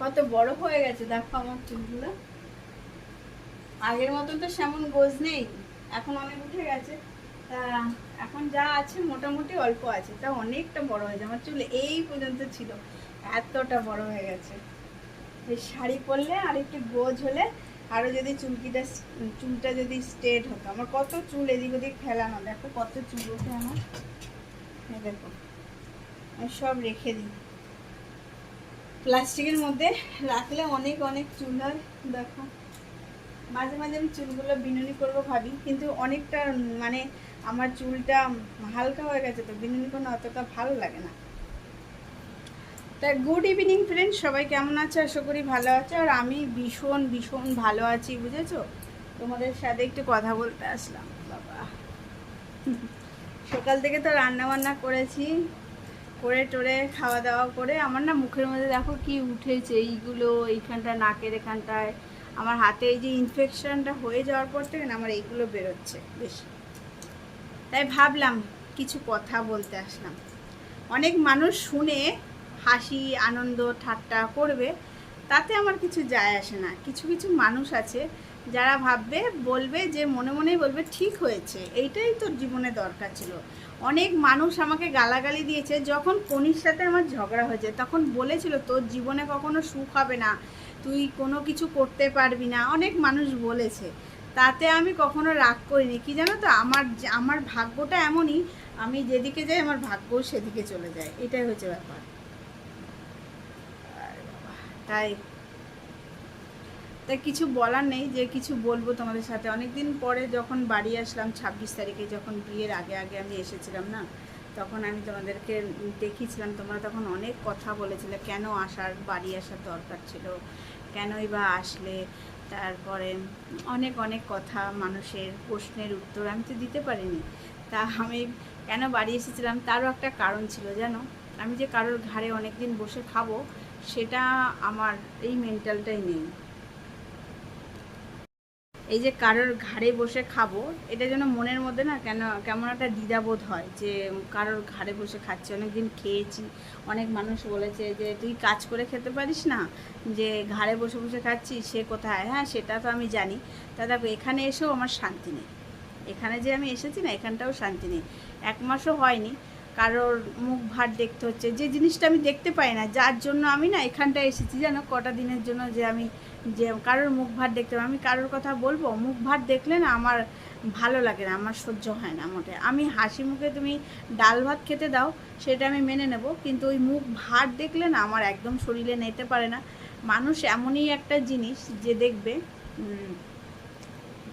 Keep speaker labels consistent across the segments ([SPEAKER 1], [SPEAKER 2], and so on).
[SPEAKER 1] কত বড় হয়ে গেছে, দেখো আমার চুলগুলো। আগের মতন তো সেমন গোজ নেই, এখন অনেক উঠে গেছে। তা এখন যা আছে মোটামুটি অল্প আছে, তা অনেকটা বড় হয়েছে আমার চুল এই পর্যন্ত ছিল, এতটা বড় হয়ে গেছে। এই শাড়ি পরলে আর একটু গোজ হলে আরও যদি চুলকিটা চুলটা যদি স্ট্রেট হতো, আমার কত চুল এদিক ওদিক ফেলানো, দেখো কত চুল ওঠে আমার। দেখো সব রেখে দিই। প্লাস্টিকের মধ্যে রাখলে অনেক অনেক চুল হয়, দেখো। মাঝে মাঝে আমি চুলগুলো বিনুনি করব ভাবি, কিন্তু অনেকটা মানে আমার চুলটা হালকা হয়ে গেছে তো বিনুনি কোনো অতটা ভালো লাগে না। তা গুড ইভিনিং ফ্রেন্ড সবাই কেমন আছে? আশা করি ভালো আছে। আর আমি ভীষণ ভীষণ ভালো আছি, বুঝেছ? তোমাদের সাথে একটু কথা বলতে আসলাম, বাবা। সকাল থেকে তো রান্না বান্না করেছি। করে টোরে খাওয়া দাওয়া করে আমার না মুখের মধ্যে দেখো কি উঠেছে, এইগুলো এইখানটা, নাকের এখানটায়। আমার হাতে এই যে ইনফেকশনটা হয়ে যাওয়ার পর থেকে না আমার এইগুলো বেরোচ্ছে বেশি। তাই ভাবলাম কিছু কথা বলতে আসলাম। অনেক মানুষ শুনে হাসি, আনন্দ, ঠাট্টা করবে, তাতে আমার কিছু যায় আসে না। কিছু কিছু মানুষ আছে যারা ভাববে, বলবে যে মনে মনেই বলবে, ঠিক হয়েছে। এইটাই তোর জীবনে দরকার ছিল। অনেক মানুষ আমাকে গালাগালি দিয়েছে, যখন কনির সাথে আমার ঝগড়া হয়েছে, তখন বলেছিল, তোর জীবনে কখনো সুখ হবে না, তুই কোনো কিছু করতে পারবি না। অনেক মানুষ বলেছে। তাতে আমি কখনো রাগ করিনি। কি জানো তো, আমার আমার ভাগ্যটা এমনই, আমি যেদিকে যাই, আমার ভাগ্যও সেদিকে চলে যায়। এটাই হচ্ছে ব্যাপার। তাই তাই কিছু বলার নেই, যে কিছু বলব তোমাদের সাথে। অনেক দিন পরে যখন বাড়ি আসলাম ছাব্বিশ তারিখে, যখন বিয়ের আগে আগে আমি এসেছিলাম না, তখন আমি তোমাদেরকে দেখিয়েছিলাম, তোমরা তখন অনেক কথা বলেছিলে, কেন আসার, বাড়ি আসার দরকার ছিল কেনই বা আসলে, তারপরে অনেক অনেক কথা, মানুষের প্রশ্নের উত্তর আমি তো দিতে পারিনি। তা আমি কেন বাড়ি এসেছিলাম, তারও একটা কারণ ছিল, জানো? আমি যে কারোর ঘাড়ে অনেক দিন বসে খাব, সেটা আমার এই মেন্টালটাই নেই। এই যে কারোর ঘাড়ে বসে খাব, এটা যেন মনের মধ্যে না কেন, কেমন একটা দ্বিধাবোধ হয় যে কারোর ঘাড়ে বসে খাচ্ছি। অনেকদিন খেয়েছি, অনেক মানুষ বলেছে যে, তুই কাজ করে খেতে পারিস না? যে ঘাড়ে বসে বসে খাচ্ছি, সে কোথায়? হ্যাঁ সেটা তো আমি জানি। তা দেখো, এখানে এসেও আমার শান্তি নেই। এখানে যে আমি এসেছি না, এখানটাও শান্তি নেই। এক মাসও হয়নি। কারোর মুখ ভার দেখতে হচ্ছে। যে জিনিসটা আমি দেখতে পাই না, যার জন্য আমি না এখানটায় এসেছি জানো, কটা দিনের জন্য যে আমি যে কারোর মুখ ভার দেখতে পাই আমি কারোর কথা বলব? মুখ ভার দেখলে না আমার ভালো লাগে না, আমার সহ্য হয় না মোটে। আমি হাসি মুখে তুমি ডাল ভাত খেতে দাও, সেটা আমি মেনে নেব, কিন্তু ওই মুখ ভার দেখলে না আমার একদম শরীরে নিতে পারে না। মানুষ এমনই একটা জিনিস যে দেখবে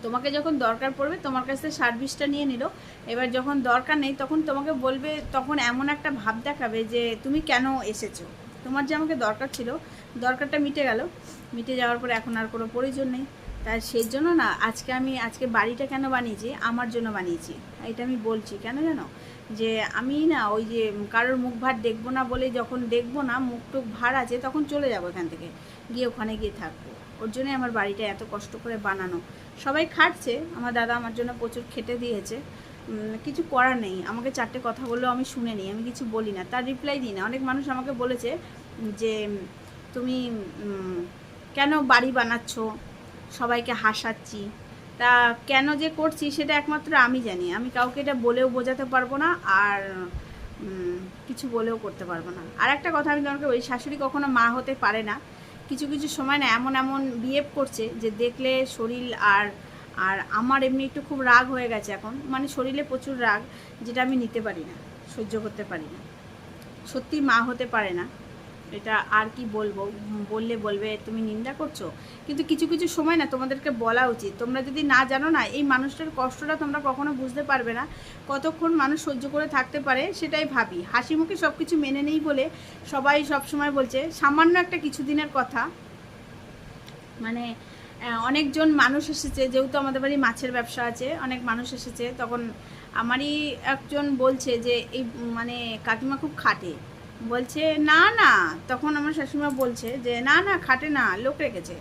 [SPEAKER 1] তোমাকে যখন দরকার পড়বে, তোমার কাছ সার্ভিসটা নিয়ে নিল। এবার যখন দরকার নেই, তখন তোমাকে বলবে, তখন এমন একটা ভাব দেখাবে যে, তুমি কেন এসেছ? তোমার যে আমাকে দরকার ছিল, দরকারটা মিটে গেল। মিটে যাওয়ার পর এখন আর কোনো প্রয়োজন নেই। তাই সেই জন্য না, আজকে আমি, আজকে বাড়িটা কেন বানিয়েছি? আমার জন্য বানিয়েছি। এটা আমি বলছি। কেন জানো? যে আমি না ওই যে কারোর মুখ ভার দেখব না বলে যখন দেখব না, মুখ টুক ভার আছে, তখন চলে যাব এখান থেকে। গিয়ে ওখানে গিয়ে থাকব। ওর জন্যই আমার বাড়িটা এত কষ্ট করে বানানো। সবাই খাটছে, আমার দাদা আমার জন্য প্রচুর খেটে দিয়েছে। কিছু করার নেই। আমাকে চারটে কথা বললেও আমি শুনে নিই, আমি কিছু বলি না। তার রিপ্লাই দিই না। অনেক মানুষ আমাকে বলেছে যে, তুমি কেন বাড়ি বানাচ্ছ? সবাইকে হাসাচ্ছি। তা কেন যে করছি সেটা একমাত্র আমি জানি। আমি কাউকে এটা বলেও বোঝাতে পারব না আর কিছু বলেও করতে পারব না। আর একটা কথা আমি তোমাকে ওই শাশুড়ি কখনো মা হতে পারে না। কিছু কিছু সময় না এমন এমন বিহেভ করছে যে দেখলে শরীর আর আর আমার এমনি একটু খুব রাগ হয়ে গেছে এখন। মানে শরীরে প্রচুর রাগ, যেটা আমি নিতে পারি না, সহ্য করতে পারি না। সত্যি মা হতে পারে না। এটা আর কি বলব? বললে বলবে, তুমি নিন্দা করছ? কিন্তু কিছু কিছু সময় না তোমাদেরকে বলা উচিত। তোমরা যদি না জানো না, এই মানুষটার কষ্টটা তোমরা কখনো বুঝতে পারবে না। কতক্ষণ মানুষ সহ্য করে থাকতে পারে সেটাই ভাবি। হাসি মুখে সব কিছু মেনে নেই বলে সবাই সব সময় বলছে, সামান্য একটা কিছু দিনের কথা। মানে অনেকজন মানুষ এসেছে, যেহেতু আমাদের বাড়ি মাছের ব্যবসা আছে, অনেক মানুষ এসেছে। তখন আমারই একজন বলছে যে, এই মানে কাকিমা খুব খাটে। বলছে, না না। তখন আমার শাশুড়িমা বলছে যে, না না, খাটে না, লোক রেখেছে।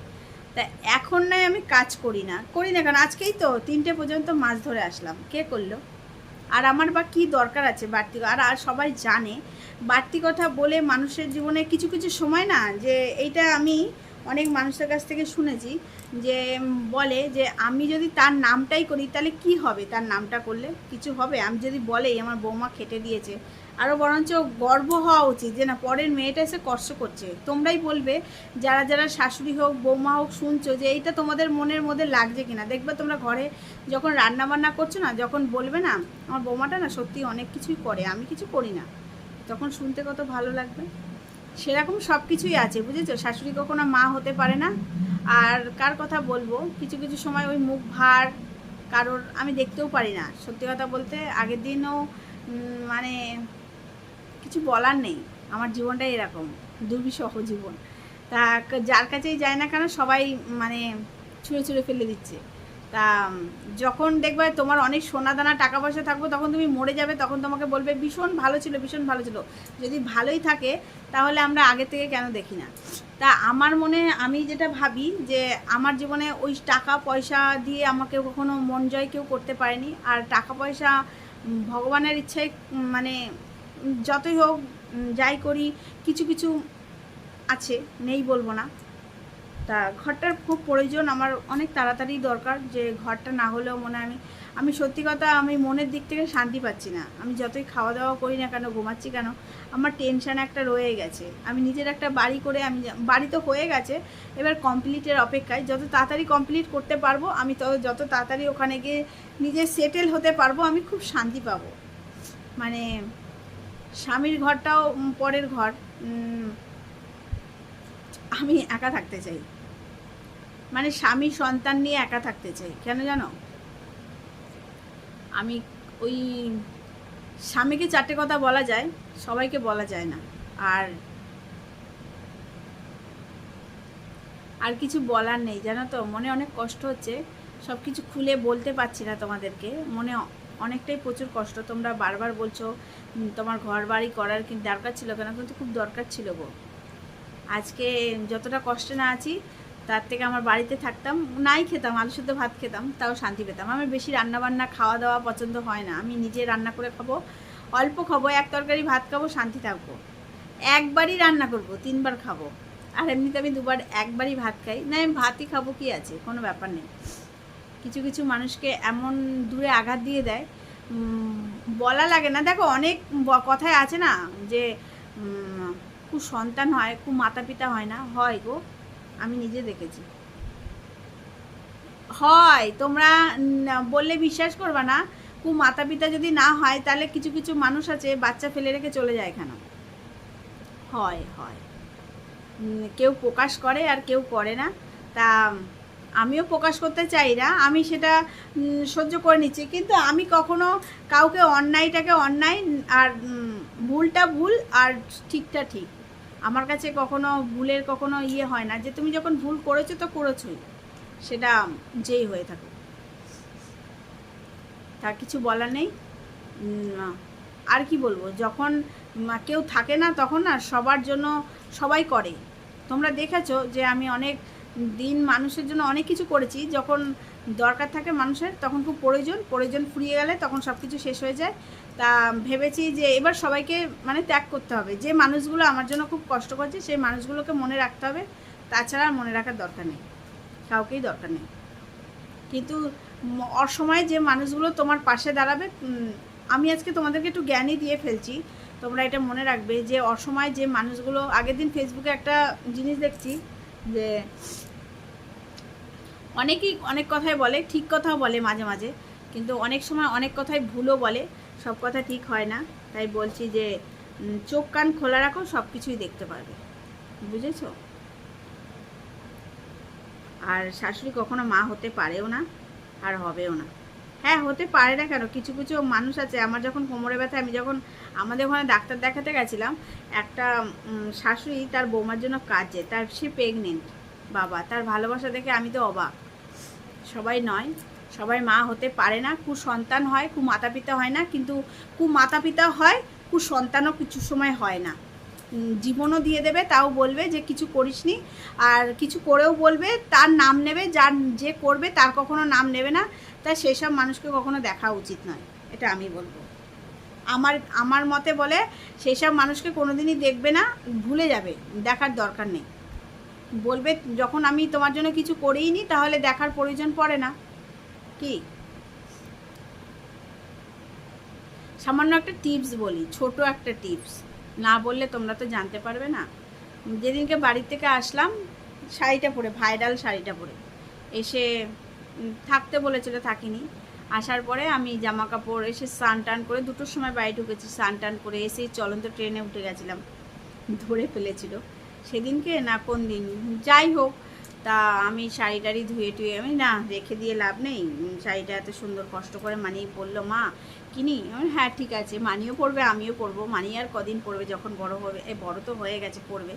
[SPEAKER 1] তা এখন নয় আমি কাজ করি না। করি না কারণ আজকেই তো তিনটে পর্যন্ত মাছ ধরে আসলাম। কে করল? আর আমার বা কি দরকার আছে বাড়তি আর আর সবাই জানে। বাড়তি কথা বলে মানুষের জীবনে কিছু কিছু সময় না, যে এইটা আমি অনেক মানুষের কাছ থেকে শুনেছি যে বলে যে, আমি যদি তার নামটাই করি, তাহলে কি হবে তার নামটা করলে? কিছু হবে। আমি যদি বলেই, আমার বৌমা খেটে দিয়েছে। আরও বরঞ্চ গর্ব হওয়া উচিত যে না, পরের মেয়েটা এসে কষ্ট করছে। তোমরাই বলবে, যারা যারা শাশুড়ি হোক, বৌমা হোক, শুনছো যে এইটা তোমাদের মনের মধ্যে লাগছে কিনা। দেখবে তোমরা ঘরে যখন রান্না বান্না করছ না, যখন বলবে না, আমার বৌমাটা না সত্যি অনেক কিছুই করে, আমি কিছু করি না। তখন শুনতে কত ভালো লাগবে। সেরকম সব কিছুই আছে, বুঝেছ? শাশুড়ি কখনো মা হতে পারে না। আর কার কথা বলব? কিছু কিছু সময় ওই মুখ ভার কারোর আমি দেখতেও পারি না। সত্যি কথা বলতে, আগের দিনও মানে কিছু বলার নেই। আমার জীবনটাই এরকম, দুর্বিষহ জীবন। তা যার কাছেই যায় না কেন সবাই মানে ছুঁড়ে ছুঁড়ে ফেলে দিচ্ছে। তা যখন দেখবে তোমার অনেক সোনা দানা টাকা পয়সা থাকব, তখন তুমি মরে যাবে, তখন তোমাকে বলবে, ভীষণ ভালো ছিল, ভীষণ ভালো ছিল। যদি ভালোই থাকে, তাহলে আমরা আগে থেকে কেন দেখি না? তা আমার মনে, আমি যেটা ভাবি যে, আমার জীবনে ওই টাকা পয়সা দিয়ে আমাকে কখনো মন জয় কেউ করতে পারেনি। আর টাকা পয়সা ভগবানের ইচ্ছায় মানে যতই হোক যাই করি, কিছু কিছু আছে, নেই বলব না। তা ঘরটার খুব প্রয়োজন, আমার অনেক তাড়াতাড়ি দরকার যে ঘরটা না হলেও মনে আমি আমি সত্যি কথা আমি মনের দিক থেকে শান্তি পাচ্ছি না। আমি যতই খাওয়া দাওয়া করি না কেন, ঘুমাচ্ছি কেন, আমার টেনশন একটা রয়ে গেছে। আমি নিজের একটা বাড়ি করে, আমি বাড়ি তো হয়ে গেছে, এবার কমপ্লিটের অপেক্ষায়। যত তাড়াতাড়ি কমপ্লিট করতে পারব, আমি তত যত তাড়াতাড়ি ওখানে গিয়ে নিজে সেটেল হতে পারব, আমি খুব শান্তি পাবো। মানে স্বামীর ঘরটাও পরের ঘর আমি একা থাকতে চাই। মানে স্বামী সন্তান নিয়ে একা থাকতে চাই, কেন জানো? আমি ওই স্বামীকে চারটে কথা বলা যায়, সবাইকে বলা যায় না। আর আর কিছু বলার নেই, জানো তো? মনে অনেক কষ্ট হচ্ছে সব কিছু খুলে বলতে পারছি না তোমাদেরকে। মনে অনেকটাই প্রচুর কষ্ট। তোমরা বারবার বলছো তোমার ঘর বাড়ি করার কিন্তু দরকার ছিল কেন? কিন্তু খুব দরকার ছিল গো। আজকে যতটা কষ্টে না আছি, তার থেকে আমার বাড়িতে থাকতাম, নাই খেতাম, আলু সেদ্ধ ভাত খেতাম, তাও শান্তি পেতাম। আমার বেশি রান্না বান্না খাওয়া দাওয়া পছন্দ হয় না। আমি নিজে রান্না করে খাব, অল্প খাব, এক তরকারি ভাত খাব, শান্তি থাকব। একবারই রান্না করব, তিনবার খাব। আর এমনিতে আমি দুবার একবারই ভাত খাই। না, আমি ভাতই খাব কি আছে? কোনো ব্যাপার নেই। কিছু কিছু মানুষকে এমন দূরে আঘাত দিয়ে দেয় বলা লাগে না। দেখো, অনেক কথায় আছে না যে খুব সন্তান হয়, খুব মাতা পিতা হয় না। হয় গো, আমি নিজে দেখেছি। হয়, তোমরা বললে বিশ্বাস করবে না কু মাতা পিতা যদি না হয়, তাহলে কিছু কিছু মানুষ আছে, বাচ্চা ফেলে রেখে চলে যায় এখানে। হয় হয়। কেউ প্রকাশ করে আর কেউ করে না। তা আমিও প্রকাশ করতে চাই না, আমি সেটা সহ্য করে নিচ্ছি। কিন্তু আমি কখনো কাউকে অন্যায়টাকে অন্যায় আর ভুলটা ভুল আর ঠিকটা ঠিক। আমার কাছে কখনো ভুলের কখনো ইয়ে হয় না যে তুমি যখন ভুল করেছ তো করেছোই। সেটা যেই হয়ে থাকুক। তার কিছু বলার নেই? আর কি বলব? যখন কেউ থাকে না তখন না সবার জন্য সবাই করে। তোমরা দেখেছ যে আমি অনেক দিন মানুষের জন্য অনেক কিছু করেছি। যখন দরকার থাকে মানুষের, তখন খুব প্রয়োজন। প্রয়োজন ফুরিয়ে গেলে তখন সব কিছু শেষ হয়ে যায়। তা ভেবেছি যে এবার সবাইকে মানে ত্যাগ করতে হবে। যে মানুষগুলো আমার জন্য খুব কষ্ট করছে, সেই মানুষগুলোকে মনে রাখতে হবে। তাছাড়া মনে রাখার দরকার নেই। কাউকেই দরকার নেই। কিন্তু অসময়ে যে মানুষগুলো তোমার পাশে দাঁড়াবে আমি আজকে তোমাদেরকে একটু জ্ঞানই দিয়ে ফেলছি। তোমরা এটা মনে রাখবে যে অসময়ে যে মানুষগুলো, আগের দিন ফেসবুকে একটা জিনিস দেখছি যে অনেকেই অনেক কথাই বলে, ঠিক কথাও বলে মাঝে মাঝে, কিন্তু অনেক সময় অনেক কথাই ভুলও বলে, সব কথা ঠিক হয় না। তাই বলছি যে চোখ কান খোলা রাখো, সব কিছুই দেখতে পারবে। বুঝেছ? আর শাশুড়ি কখনো মা হতে পারেও না, আর হবেও না। হ্যাঁ হতে পারে না কেন? কিছু কিছু মানুষ আছে। আমার যখন কোমরে ব্যথা, আমি যখন আমাদের ওখানে ডাক্তার দেখাতে গেছিলাম, একটা শাশুড়ি তার বৌমার জন্য কাজে। তার, সে প্রেগনেন্ট বাবা। তার ভালোবাসা দেখে আমি তো অবাক। সবাই নয়। সবাই মা হতে পারে না। কু সন্তান হয় কু মাতা পিতা হয় না। কিন্তু কু মাতা পিতা হয় কু সন্তানও কিছু সময় হয় না। জীবনও দিয়ে দেবে, তাও বলবে যে কিছু করিসনি। আর কিছু করেও বলবে, তার নাম নেবে, যার যে করবে তার কখনো নাম নেবে না। তাই সেসব মানুষকে কখনো দেখা উচিত নয়, এটা আমি বলব। আমার আমার মতে বলে সেই সব মানুষকে কোনোদিনই দেখবে না, ভুলে যাবে, দেখার দরকার নেই। বলবে, যখন আমি তোমার জন্য কিছু করেই নি তাহলে দেখার প্রয়োজন পড়ে না। কি? সামান্য একটা টিপস বলি, ছোট একটা টিপস না বললে তোমরা তো জানতে পারবে না। যেদিনকে বাড়ির থেকে আসলাম, শাড়িটা পরে, ভাইরাল শাড়িটা পরে। এসে থাকতে বলেছিল, থাকিনি। আসার পরে আমি জামা কাপড় এসে স্নান টান করে, দুটোর সময় বাড়ি ঢুকেছি, স্নান টান করে এসে চলন্ত ট্রেনে উঠে গেছিলাম। ধরে ফেলেছিল। সেদিনকে না কোন দিন যাই হোক তা আমি শাড়ি টাড়ি ধুয়ে টুয়ে আমি, না, রেখে দিয়ে লাভ নেই। শাড়িটা এত সুন্দর কষ্ট করে মানিয়ে পরলো মা। কিনি? হ্যাঁ ঠিক আছে, মানিও পড়বে, আমিও পরবো। মানি আর কদিন পড়বে যখন বড় হবে, এ, বড় তো হয়ে গেছে পড়বে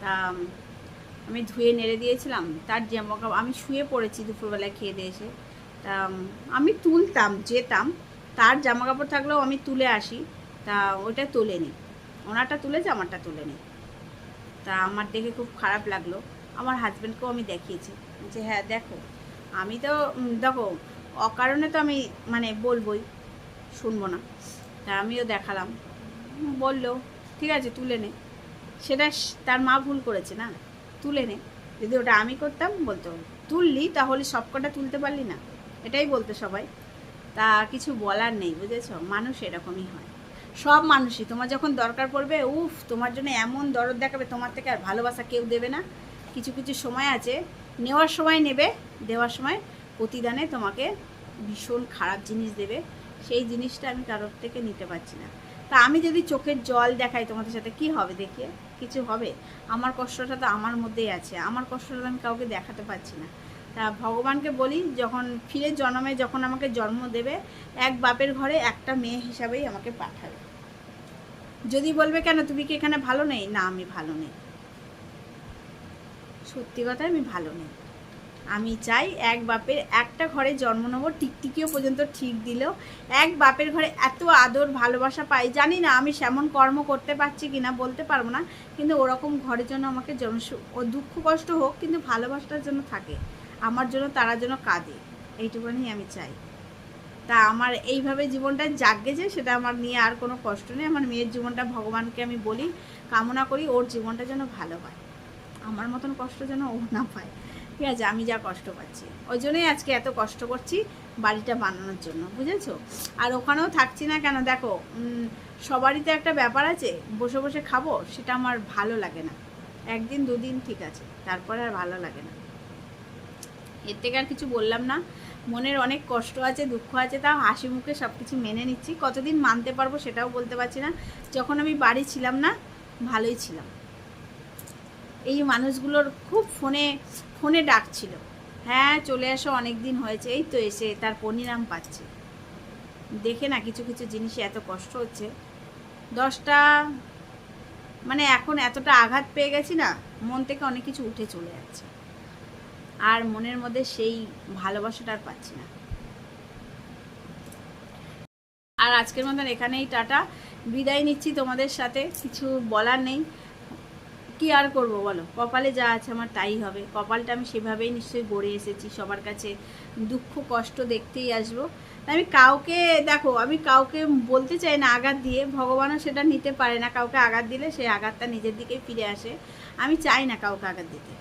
[SPEAKER 1] তা আমি ধুয়ে নেড়ে দিয়েছিলাম। তার জামা কাপড় আমি শুয়ে পড়েছি দুপুরবেলায় খেয়ে দিয়ে এসে। তা আমি তুলতাম, যেতাম। তার জামা কাপড় থাকলেও আমি তুলে আসি। তা, ওইটা তুলে নিই ওনারটা তুলেছে, আমারটা তুলে নিই তা, আমার দেখে খুব খারাপ লাগল। আমার হাজব্যান্ডকেও আমি দেখিয়েছি। যে হ্যাঁ দেখো, আমি তো দেখো, অকারণে তো আমি মানে বলবই, শুনব না। তা আমিও দেখালাম। বলল, ঠিক আছে, তুলে নে। সেটা তার মা ভুল করেছে না? তুলে নে। যদি ওটা আমি করতাম, বলতো, তুললি, তাহলে সবকটা তুলতে পারলি না? এটাই বলতো সবাই। তা কিছু বলার নেই, বুঝেছ? মানুষ এরকমই হয়। সব মানুষই। তোমার যখন দরকার পড়বে, উফ, তোমার জন্য এমন দরদ দেখাবে, তোমার থেকে আর ভালোবাসা কেউ দেবে না। কিছু কিছু সময় আছে, নেওয়ার সময় নেবে, দেওয়ার সময় প্রতিদানে তোমাকে ভীষণ খারাপ জিনিস দেবে, সেই জিনিসটা আমি কারোর থেকে নিতে পারছি না। তা আমি যদি চোখের জল দেখাই তোমাদের সাথে, কি হবে দেখিয়ে কিছু হবে? আমার কষ্টটা তো আমার মধ্যেই আছে, আমার কষ্টটা আমি কাউকে দেখাতে পারছি না। তা ভগবানকে বলি, যখন ফিরে জন্মে যখন আমাকে জন্ম দেবে, এক বাপের ঘরে একটা মেয়ে হিসাবেই আমাকে পাঠাবে। যদি বলবে, কেন, তুমি কি এখানে ভালো নেই? না, আমি ভালো নেই। সত্যি কথা আমি ভালো নেই। আমি চাই এক বাপের একটা ঘরে জন্ম নেব, টিকটিকিও পর্যন্ত ঠিক দিলেও এক বাপের ঘরে এত আদর, ভালোবাসা পাই। জানি না আমি সেমন কর্ম করতে পারছি কি না বলতে পারব না, কিন্তু ওরকম ঘরের জন্য আমাকে জন্ম ও দুঃখ কষ্ট হোক, কিন্তু ভালোবাসাটার জন্য থাকে। আমার জন্য তারা যেন কাঁদে, এইটুকুনি আমি চাই। তা আমার এইভাবে জীবনটা জাগে যে, সেটা আমার নিয়ে আর কোনো কষ্ট নেই। আমার মেয়ের জীবনটা ভগবানকে আমি বলি, কামনা করি, ওর জীবনটা যেন ভালো হয়। আমার মতন কষ্ট যেন ও না পায়। ঠিক আছে, আমি যা কষ্ট পাচ্ছি। ওই জন্যই আজকে এত কষ্ট করছি বাড়িটা বানানোর জন্য, বুঝেছ? আর ওখানেও থাকছি না কেন? দেখো সবারই তো একটা ব্যাপার আছে, বসে বসে খাব, সেটা আমার ভালো লাগে না। একদিন, দুদিন ঠিক আছে, তারপরে আর ভালো লাগে না। এর থেকে আর কিছু বললাম না। মনের অনেক কষ্ট আছে, দুঃখ আছে, তাও হাসি মুখে সব কিছু মেনে নিচ্ছি। কতদিন মানতে পারব সেটাও বলতে পারছি না। যখন আমি বাড়ি ছিলাম না, ভালোই ছিলাম। এই মানুষগুলোর খুব ফোনে ফোনে ডাকছিল। হ্যাঁ চলে আসো অনেক দিন হয়েছে। এই তো এসে তার পরিণাম পাচ্ছে। দেখে না, কিছু কিছু জিনিসে এত কষ্ট হচ্ছে। দশটা মানে এখন এতটা আঘাত পেয়ে গেছি না, মন থেকে অনেক কিছু উঠে চলে যাচ্ছে। আর মনের মধ্যে সেই ভালোবাসাটা আর পাচ্ছি না। আর আজকের মতন এখানেই টাটা। বিদায় নিচ্ছি তোমাদের সাথে। কিছু বলার নেই। কি আর করব বলো? কপালে যা আছে আমার তাই হবে। কপালটা আমি সেভাবেই নিশ্চয়ই গড়ে এসেছি। সবার কাছে দুঃখ, কষ্ট দেখতেই আসব। আমি কাউকে, দেখো, আমি কাউকে বলতে চাই না আঘাত দিয়ে। ভগবানও সেটা নিতে পারে না। কাউকে আঘাত দিলে সেই আঘাতটা নিজের দিকেই ফিরে আসে। আমি চাই না কাউকে আঘাত দিতে।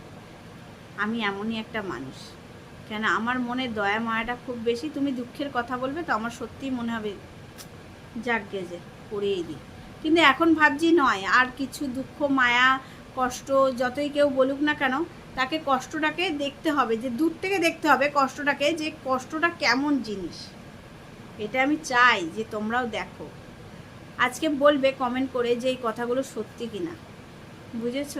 [SPEAKER 1] আমি এমনই একটা মানুষ। কেন আমার মনে দয়া, মায়াটা খুব বেশি। তুমি দুঃখের কথা বলবে তো আমার সত্যিই মনে হবে, যাক গেজে করেই দিই। কিন্তু এখন ভাবছি নয়। আর কিছু দুঃখ, মায়া কষ্ট যতই কেউ বলুক না কেন, তাকে কষ্টটাকে দেখতে হবে, যে দূর থেকে দেখতে হবে কষ্টটাকে, যে কষ্টটা কেমন জিনিস। এটা আমি চাই যে তোমরাও দেখো। আজকে বলবে কমেন্ট করে যে এই কথাগুলো সত্যি কিনা। বুঝেছ?